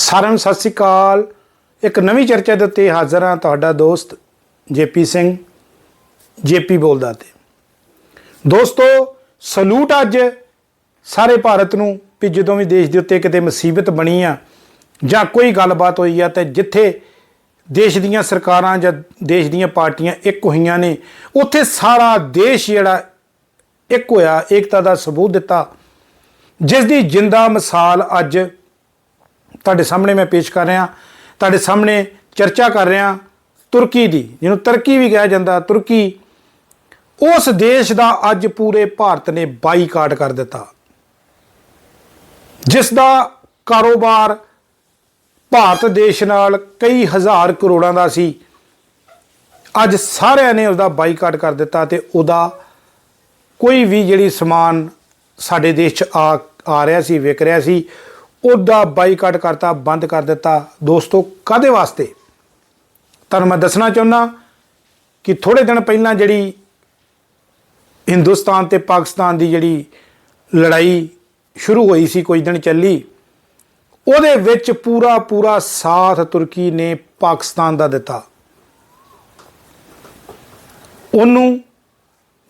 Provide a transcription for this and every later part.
ਸਾਰਿਆਂ ਨੂੰ ਸਤਿ ਸ੍ਰੀ ਅਕਾਲ। ਇੱਕ ਨਵੀਂ ਚਰਚਾ ਦੇ ਉੱਤੇ ਹਾਜ਼ਰ ਹਾਂ ਤੁਹਾਡਾ ਦੋਸਤ ਜੇਪੀ ਸਿੰਘ, ਜੇਪੀ ਬੋਲਦਾ ਤੇ। ਦੋਸਤੋ, ਸਲੂਟ ਅੱਜ ਸਾਰੇ ਭਾਰਤ ਨੂੰ ਵੀ ਜਦੋਂ ਵੀ ਦੇਸ਼ ਦੇ ਉੱਤੇ ਕਿਤੇ ਮੁਸੀਬਤ ਬਣੀ ਆ ਜਾਂ ਕੋਈ ਗੱਲਬਾਤ ਹੋਈ ਆ ਤੇ ਜਿੱਥੇ ਦੇਸ਼ ਦੀਆਂ ਸਰਕਾਰਾਂ ਜਾਂ ਦੇਸ਼ ਦੀਆਂ ਪਾਰਟੀਆਂ ਇੱਕ ਹੋਈਆਂ ਨੇ, ਉੱਥੇ ਸਾਰਾ ਦੇਸ਼ ਜਿਹੜਾ ਇੱਕ ਹੋਇਆ, ਏਕਤਾ ਦਾ ਸਬੂਤ ਦਿੱਤਾ। ਜਿਸ ਦੀ ਜਿੰਦਾ ਮਿਸਾਲ ਅੱਜ ਤੁਹਾਡੇ ਸਾਹਮਣੇ ਮੈਂ ਪੇਸ਼ ਕਰ ਰਿਹਾ, ਤੁਹਾਡੇ ਸਾਹਮਣੇ ਚਰਚਾ ਕਰ ਰਿਹਾ ਤੁਰਕੀ ਦੀ, ਜਿਹਨੂੰ ਤੁਰਕੀ ਵੀ ਕਿਹਾ ਜਾਂਦਾ ਤੁਰਕੀ। ਉਸ ਦੇਸ਼ ਦਾ ਅੱਜ ਪੂਰੇ ਭਾਰਤ ਨੇ ਬਾਈਕਾਟ ਕਰ ਦਿੱਤਾ। ਜਿਸ ਦਾ ਕਾਰੋਬਾਰ ਭਾਰਤ ਦੇਸ਼ ਨਾਲ ਕਈ ਹਜ਼ਾਰ ਕਰੋੜਾਂ ਦਾ ਸੀ। ਅੱਜ ਸਾਰਿਆਂ ਨੇ ਉਹਦਾ ਬਾਈਕਾਟ ਕਰ ਦਿੱਤਾ ਤੇ ਉਹਦਾ ਕੋਈ ਵੀ ਜਿਹੜੀ ਸਮਾਨ ਸਾਡੇ ਦੇਸ਼ 'ਚ ਆ ਆ ਰਿਹਾ ਸੀ, ਵਿਕ ਰਿਹਾ ਸੀ ਉਹਦਾ ਬਾਈਕਾਟ ਕਰਤਾ, ਬੰਦ ਕਰ ਦਿੱਤਾ। ਦੋਸਤੋ ਕਾਦੇ ਵਾਸਤੇ? ਤੁਹਾਨੂੰ ਮੈਂ ਦੱਸਣਾ ਚਾਹੁੰਦਾ ਕਿ ਥੋੜੇ ਦਿਨ ਪਹਿਲਾਂ ਜਿਹੜੀ ਹਿੰਦੁਸਤਾਨ ਤੇ ਪਾਕਿਸਤਾਨ ਦੀ ਜਿਹੜੀ ਲੜਾਈ ਸ਼ੁਰੂ ਹੋਈ ਸੀ ਕੁਝ ਦਿਨ ਚੱਲੀ, ਉਹਦੇ ਵਿੱਚ ਪੂਰਾ ਪੂਰਾ ਸਾਥ ਤੁਰਕੀ ਨੇ ਪਾਕਿਸਤਾਨ ਦਾ ਦਿੱਤਾ। ਉਹਨੂੰ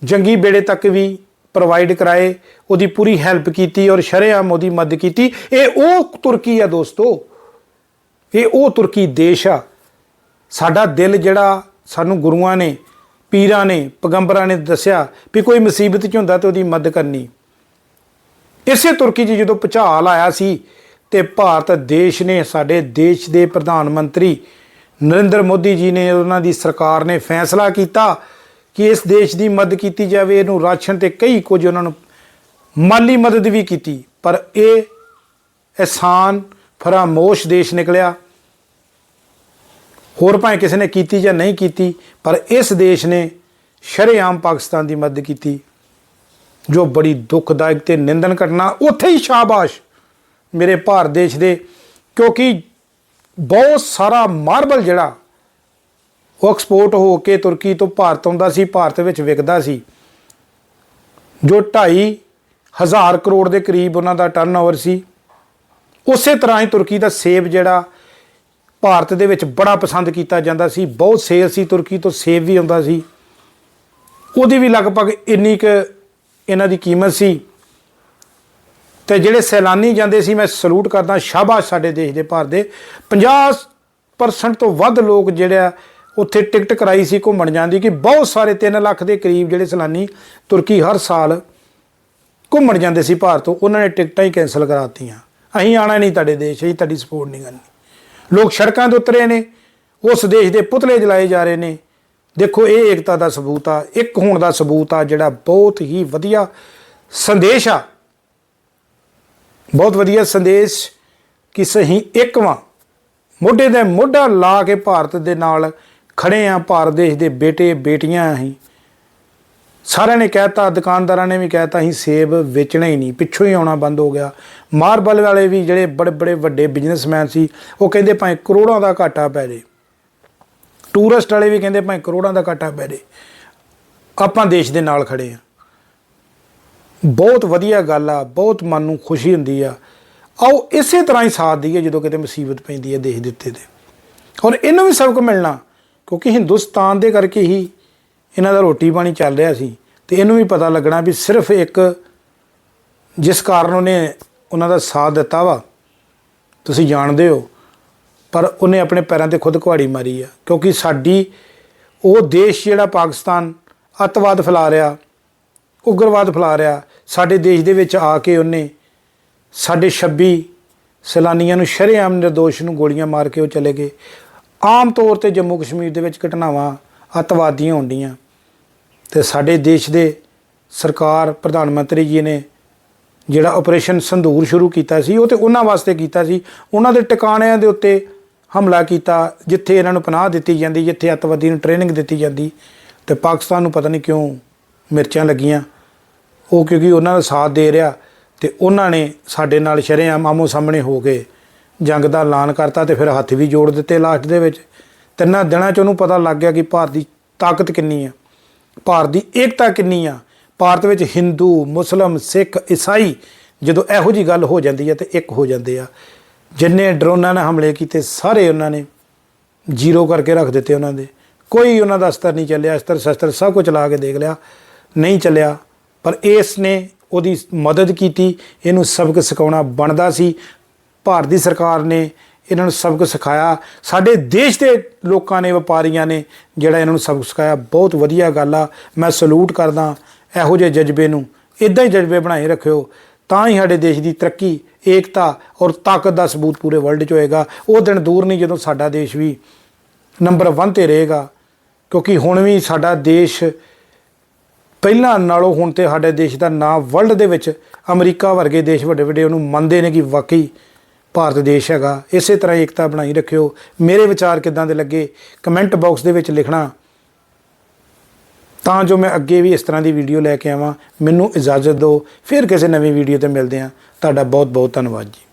ਜੰਗੀ ਬੇੜੇ ਤੱਕ ਵੀ ਪ੍ਰੋਵਾਈਡ ਕਰਾਏ, ਉਹਦੀ ਪੂਰੀ ਹੈਲਪ ਕੀਤੀ ਔਰ ਸ਼ਰੇਆਮ ਉਹਦੀ ਮਦਦ ਕੀਤੀ। ਇਹ ਉਹ ਤੁਰਕੀ ਆ ਦੋਸਤੋ। ਇਹ ਉਹ ਤੁਰਕੀ ਦੇਸ਼ ਆ। ਸਾਡਾ ਦਿਲ ਜਿਹੜਾ ਸਾਨੂੰ ਗੁਰੂਆਂ ਨੇ, ਪੀਰਾਂ ਨੇ, ਪੈਗੰਬਰਾਂ ਨੇ ਦੱਸਿਆ ਵੀ ਕੋਈ ਮੁਸੀਬਤ ਚ ਹੁੰਦਾ ਤੇ ਉਹਦੀ ਮਦਦ ਕਰਨੀ। ਇਸੇ ਤੁਰਕੀ 'ਚ ਜਦੋਂ ਭੁਚਾਲ ਆਇਆ ਸੀ ਤੇ ਭਾਰਤ ਦੇਸ਼ ਨੇ ਸਾਡੇ ਦੇਸ਼ ਦੇ ਪ੍ਰਧਾਨ ਮੰਤਰੀ ਨਰਿੰਦਰ ਮੋਦੀ ਜੀ ਨੇ ਉਹਨਾਂ ਦੀ ਸਰਕਾਰ ਨੇ ਫੈਸਲਾ ਕੀਤਾ ਕਿ ਇਸ ਦੇਸ਼ ਦੀ ਮਦਦ ਕੀਤੀ ਜਾਵੇ, ਇਹਨੂੰ ਰਾਸ਼ਨ ਤੇ ਕਈ ਕੁਝ ਉਹਨਾਂ ਨੂੰ ਮਾਲੀ ਮਦਦ ਵੀ ਕੀਤੀ, ਪਰ ਇਹ ਅਹਿਸਾਨ, ਫਰਾਮੋਸ਼ ਦੇਸ਼ ਨਿਕਲਿਆ। ਹੋਰ ਭਾਵੇਂ ਕਿਸੇ ਨੇ ਕੀਤੀ ਜਾਂ ਨਹੀਂ ਕੀਤੀ, ਪਰ ਇਸ ਦੇਸ਼ ਨੇ ਸ਼ਰੇਆਮ ਪਾਕਿਸਤਾਨ ਦੀ ਮਦਦ ਕੀਤੀ, ਜੋ ਬੜੀ ਦੁਖਦਾਇਕ ਤੇ ਨਿੰਦਨ ਘਟਨਾ, ਉੱਥੇ ਹੀ ਸ਼ਾਬਾਸ਼ ਮੇਰੇ ਭਾਰਤ ਦੇਸ਼ ਦੇ, ਕਿਉਂਕਿ ਬਹੁਤ ਸਾਰਾ ਮਾਰਬਲ ਜਿਹੜਾ ਉਹ ਐਕਸਪੋਰਟ ਹੋ ਕੇ ਤੁਰਕੀ ਤੋਂ ਭਾਰਤ ਆਉਂਦਾ ਸੀ, ਭਾਰਤ ਵਿੱਚ ਵਿਕਦਾ ਸੀ। ਜੋ 2.5 ਹਜ਼ਾਰ ਕਰੋੜ ਦੇ ਕਰੀਬ ਉਹਨਾਂ ਦਾ ਟਰਨਓਵਰ ਸੀ। ਉਸੇ ਤਰ੍ਹਾਂ ਹੀ ਤੁਰਕੀ ਦਾ ਸੇਬ ਜਿਹੜਾ ਭਾਰਤ ਦੇ ਵਿੱਚ ਬੜਾ ਪਸੰਦ ਕੀਤਾ ਜਾਂਦਾ ਸੀ। ਬਹੁਤ ਸੇਲ ਸੀ, ਤੁਰਕੀ ਤੋਂ ਸੇਬ ਵੀ ਆਉਂਦਾ ਸੀ। ਉਹਦੀ ਵੀ ਲਗਭਗ ਇੰਨੀ ਕੁ ਇਹਨਾਂ ਦੀ ਕੀਮਤ ਸੀ। ਤੇ ਜਿਹੜੇ ਸੈਲਾਨੀ ਜਾਂਦੇ ਸੀ, ਮੈਂ ਸਲੂਟ ਕਰਦਾ, ਸ਼ਾਬਾਸ਼ ਸਾਡੇ ਦੇਸ਼ ਦੇ ਭਾਰਤ ਦੇ। 50% ਤੋਂ ਵੱਧ ਲੋਕ ਜਿਹੜਾ ਉੱਥੇ ਟਿਕਟ ਕਰਾਈ ਸੀ ਘੁੰਮਣ ਜਾਂਦੀ ਕਿ ਬਹੁਤ ਸਾਰੇ 3 ਲੱਖ ਦੇ ਕਰੀਬ ਜਿਹੜੇ ਸੈਲਾਨੀ ਤੁਰਕੀ ਹਰ ਸਾਲ ਘੁੰਮਣ ਜਾਂਦੇ ਸੀ ਭਾਰਤ ਤੋਂ, ਉਹਨਾਂ ਨੇ ਟਿਕਟਾਂ ਹੀ ਕੈਨਸਲ ਕਰਾਤੀਆਂ ਅਸੀਂ ਆਣਾ ਨਹੀਂ ਤੁਹਾਡੇ ਦੇਸ਼ ਅਸੀਂ ਤੁਹਾਡੀ ਸਪੋਰਟ ਨਹੀਂ ਕਰਨੀ। ਲੋਕ ਸੜਕਾਂ ਤੇ ਉਤਰੇ ਨੇ, ਉਸ ਦੇਸ਼ ਦੇ ਪੁਤਲੇ ਜਲਾਏ ਜਾ ਰਹੇ ਨੇ। ਦੇਖੋ, ਇਹ ਏਕਤਾ ਦਾ ਸਬੂਤ ਆ, ਇੱਕ ਹੋਣ ਦਾ ਸਬੂਤ ਆ, ਜਿਹੜਾ ਬਹੁਤ ਹੀ ਵਧੀਆ ਸੰਦੇਸ਼ ਆ। ਬਹੁਤ ਵਧੀਆ ਸੰਦੇਸ਼ ਕਿ ਸਹੀ ਇੱਕ ਵਾਂ, ਮੋਢੇ ਦੇ ਮੋਢਾ ਲਾ ਕੇ ਭਾਰਤ ਦੇ ਨਾਲ ਖੜੇ ਆ ਭਾਰਤ ਦੇਸ਼ ਦੇ ਬੇਟੇ, ਬੇਟੀਆਂ ਅਸੀਂ। ਸਾਰਿਆਂ ਨੇ ਕਹਿਤਾ, ਦੁਕਾਨਦਾਰਾਂ ਨੇ ਵੀ ਕਹਿਤਾ, ਅਸੀਂ ਸੇਬ ਵੇਚਣਾ ਹੀ ਨਹੀਂ, ਪਿੱਛੋਂ ਹੀ ਆਉਣਾ ਬੰਦ ਹੋ ਗਿਆ। ਮਾਰਬਲ ਵਾਲੇ ਵੀ ਜਿਹੜੇ ਬੜੇ ਬੜੇ ਵੱਡੇ ਬਿਜ਼ਨਸਮੈਨ ਸੀ, ਉਹ ਕਹਿੰਦੇ ਭਾਵੇਂ ਕਰੋੜਾਂ ਦਾ ਘਾਟਾ ਪੈ ਜੇ। ਟੂਰਿਸਟ ਵਾਲੇ ਵੀ ਕਹਿੰਦੇ ਭਾਵੇਂ ਕਰੋੜਾਂ ਦਾ ਘਾਟਾ ਪੈ ਜੇ। ਆਪਾਂ ਦੇਸ਼ ਦੇ ਨਾਲ ਖੜੇ ਆ। ਬਹੁਤ ਵਧੀਆ ਗੱਲ ਆ, ਬਹੁਤ ਮਨ ਨੂੰ ਖੁਸ਼ੀ ਹੁੰਦੀ ਆ। ਆਓ ਇਸੇ ਤਰ੍ਹਾਂ ਹੀ ਸਾਥ ਦਈਏ ਜਦੋਂ ਕਿਤੇ ਮੁਸੀਬਤ ਪੈਂਦੀ ਹੈ ਦੇਸ਼ ਦੇ ਉੱਤੇ ਤੇ। ਔਰ ਇਹਨੂੰ ਵੀ ਸਬਕ ਮਿਲਣਾ। ਕਿਉਂਕਿ ਹਿੰਦੁਸਤਾਨ ਦੇ ਕਰਕੇ ਹੀ ਇਹਨਾਂ ਦਾ ਰੋਟੀ ਪਾਣੀ ਚੱਲ ਰਿਹਾ ਸੀ ਤੇ ਇਹਨੂੰ ਵੀ ਪਤਾ ਲੱਗਣਾ ਵੀ ਸਿਰਫ ਇੱਕ ਜਿਸ ਕਾਰਨ ਉਹਨੇ ਉਹਨਾਂ ਦਾ ਸਾਥ ਦਿੱਤਾ ਵਾ, ਤੁਸੀਂ ਜਾਣਦੇ ਹੋ, ਪਰ ਉਹਨੇ ਆਪਣੇ ਪੈਰਾਂ ਤੇ ਖੁਦ ਕੁਹਾੜੀ ਮਾਰੀ ਆ, ਕਿਉਂਕਿ ਸਾਡੀ ਉਹ ਦੇਸ਼ ਜਿਹੜਾ ਪਾਕਿਸਤਾਨ ਅੱਤਵਾਦ ਫੈਲਾ ਰਿਹਾ, ਉਗਰਵਾਦ ਫੈਲਾ ਰਿਹਾ, ਸਾਡੇ ਦੇਸ਼ ਦੇ ਵਿੱਚ ਆ ਕੇ ਉਹਨੇ ਸਾਡੇ 26 ਸੈਲਾਨੀਆਂ ਨੂੰ ਸ਼ਰੇਆਮ ਨਿਰਦੋਸ਼ ਨੂੰ ਗੋਲੀਆਂ ਮਾਰ ਕੇ ਉਹ ਚਲੇ ਗਏ। ਆਮ ਤੌਰ ਤੇ ਜੰਮੂ ਕਸ਼ਮੀਰ ਦੇ ਵਿੱਚ ਘਟਨਾਵਾਂ ਅੱਤਵਾਦੀਆਂ ਹੁੰਦੀਆਂ ਤੇ ਸਾਡੇ ਦੇਸ਼ ਦੇ ਸਰਕਾਰ, ਪ੍ਰਧਾਨ ਮੰਤਰੀ ਜੀ ਨੇ ਜਿਹੜਾ ਆਪਰੇਸ਼ਨ ਸੰਧੂਰ ਸ਼ੁਰੂ ਕੀਤਾ ਸੀ, ਉਹ ਤੇ ਉਹਨਾਂ ਵਾਸਤੇ ਕੀਤਾ ਸੀ। ਉਹਨਾਂ ਦੇ ਟਿਕਾਣਿਆਂ ਦੇ ਉੱਤੇ ਹਮਲਾ ਕੀਤਾ, ਜਿੱਥੇ ਇਹਨਾਂ ਨੂੰ ਪਨਾਹ ਦਿੱਤੀ ਜਾਂਦੀ, ਜਿੱਥੇ ਅੱਤਵਾਦੀ ਨੂੰ ਟ੍ਰੇਨਿੰਗ ਦਿੱਤੀ ਜਾਂਦੀ ਤੇ ਪਾਕਿਸਤਾਨ ਨੂੰ ਪਤਾ ਨਹੀਂ ਕਿਉਂ ਮਿਰਚਾਂ ਲੱਗੀਆਂ। ਉਹ ਕਿਉਂਕਿ ਉਹਨਾਂ ਦਾ ਸਾਥ ਦੇ ਰਿਹਾ ਤੇ ਉਹਨਾਂ ਨੇ ਸਾਡੇ ਨਾਲ ਸ਼ਰੇਆਮ ਆਮੋ ਸਾਹਮਣੇ ਹੋ ਕੇ ਜੰਗ ਦਾ ਐਲਾਨ ਕਰਤਾ ਤੇ ਫਿਰ ਹੱਥ ਵੀ ਜੋੜ ਦਿੱਤੇ ਲਾਸਟ ਦੇ ਵਿੱਚ। ਤਿੰਨਾਂ ਦਿਨਾਂ 'ਚ ਉਹਨੂੰ ਪਤਾ ਲੱਗ ਗਿਆ ਕਿ ਭਾਰਤ ਦੀ ਤਾਕਤ ਕਿੰਨੀ ਆ। ਭਾਰਤ ਦੀ ਏਕਤਾ ਕਿੰਨੀ ਆ। ਭਾਰਤ ਵਿੱਚ ਹਿੰਦੂ, ਮੁਸਲਮ, ਸਿੱਖ, ਈਸਾਈ ਜਦੋਂ ਇਹੋ ਜੀ ਗੱਲ ਹੋ ਜਾਂਦੀ ਹੈ ਤੇ ਇੱਕ ਹੋ ਜਾਂਦੇ ਆ। ਜਿੰਨੇ ਡਰੋਨਾਂ ਨਾਲ ਹਮਲੇ ਕੀਤੇ, ਸਾਰੇ ਉਹਨਾਂ ਨੇ ਜ਼ੀਰੋ ਕਰਕੇ ਰੱਖ ਦਿੱਤੇ ਉਹਨਾਂ ਦੇ। ਕੋਈ ਉਹਨਾਂ ਦਾ ਅਸਤਰ ਨਹੀਂ ਚੱਲਿਆ। ਅਸਤਰ ਸ਼ਸਤਰ ਸਭ ਕੁਝ ਚਲਾ ਕੇ ਦੇਖ ਲਿਆ। ਨਹੀਂ ਚੱਲਿਆ। ਪਰ ਇਸ ਨੇ ਉਹਦੀ ਮਦਦ ਕੀਤੀ। ਇਹਨੂੰ ਸਬਕ ਸਿਖਾਉਣਾ ਬਣਦਾ ਸੀ। ਭਾਰਤ ਦੀ ਸਰਕਾਰ ਨੇ ਇਹਨਾਂ ਨੂੰ ਸਬਕ ਸਿਖਾਇਆ। ਸਾਡੇ ਦੇਸ਼ ਦੇ ਲੋਕਾਂ ਨੇ, ਵਪਾਰੀਆਂ ਨੇ ਜਿਹੜਾ ਇਹਨਾਂ ਨੂੰ ਸਬਕ ਸਿਖਾਇਆ। ਬਹੁਤ ਵਧੀਆ ਗੱਲ ਆ। ਮੈਂ ਸਲੂਟ ਕਰਦਾ ਇਹੋ ਜਿਹੇ ਜਜ਼ਬੇ ਨੂੰ। ਇਦਾਂ ਹੀ ਜਜ਼ਬੇ ਬਣਾਏ ਰੱਖਿਓ। ਤਾਂ ਹੀ ਸਾਡੇ ਦੇਸ਼ ਦੀ ਤਰੱਕੀ, ਏਕਤਾ ਔਰ ਤਾਕਤ ਦਾ ਸਬੂਤ ਪੂਰੇ ਵਰਲਡ 'ਚ ਹੋਏਗਾ। ਉਹ ਦਿਨ ਦੂਰ ਨਹੀਂ ਜਦੋਂ ਸਾਡਾ ਦੇਸ਼ ਵੀ ਨੰਬਰ 1 ਤੇ ਰਹੇਗਾ। ਕਿਉਂਕਿ ਹੁਣ ਵੀ ਸਾਡਾ ਦੇਸ਼ ਪਹਿਲਾਂ ਨਾਲੋਂ ਹੁਣ ਤੇ ਸਾਡੇ ਦੇਸ਼ ਦਾ ਨਾਂ ਵਰਲਡ ਦੇ ਵਿੱਚ ਅਮਰੀਕਾ ਵਰਗੇ ਦੇਸ਼ ਵੱਡੇ ਵੱਡੇ ਉਹਨੂੰ ਮੰਨਦੇ ਨੇ ਕਿ ਵਾਕਈ ਭਾਰਤ ਦੇਸ਼ ਹੈਗਾ, ਇਸੇ ਤਰ੍ਹਾਂ ਏਕਤਾ ਬਣਾਈ ਰੱਖਿਓ। ਮੇਰੇ ਵਿਚਾਰ ਕਿਦਾਂ ਦੇ ਲੱਗੇ, ਕਮੈਂਟ ਬਾਕਸ ਦੇ ਵਿੱਚ ਲਿਖਣਾ। ਤਾਂ ਜੋ ਮੈਂ ਅੱਗੇ ਵੀ ਇਸ ਤਰ੍ਹਾਂ ਦੀ ਵੀਡੀਓ ਲੈ ਕੇ ਆਵਾਂ, ਮੈਨੂੰ ਇਜਾਜ਼ਤ ਦਿਓ। ਫਿਰ ਕਿਸੇ ਨਵੀਂ ਵੀਡੀਓ ਤੇ ਮਿਲਦੇ ਹਾਂ। ਤੁਹਾਡਾ ਬਹੁਤ ਬਹੁਤ ਧੰਨਵਾਦ ਜੀ।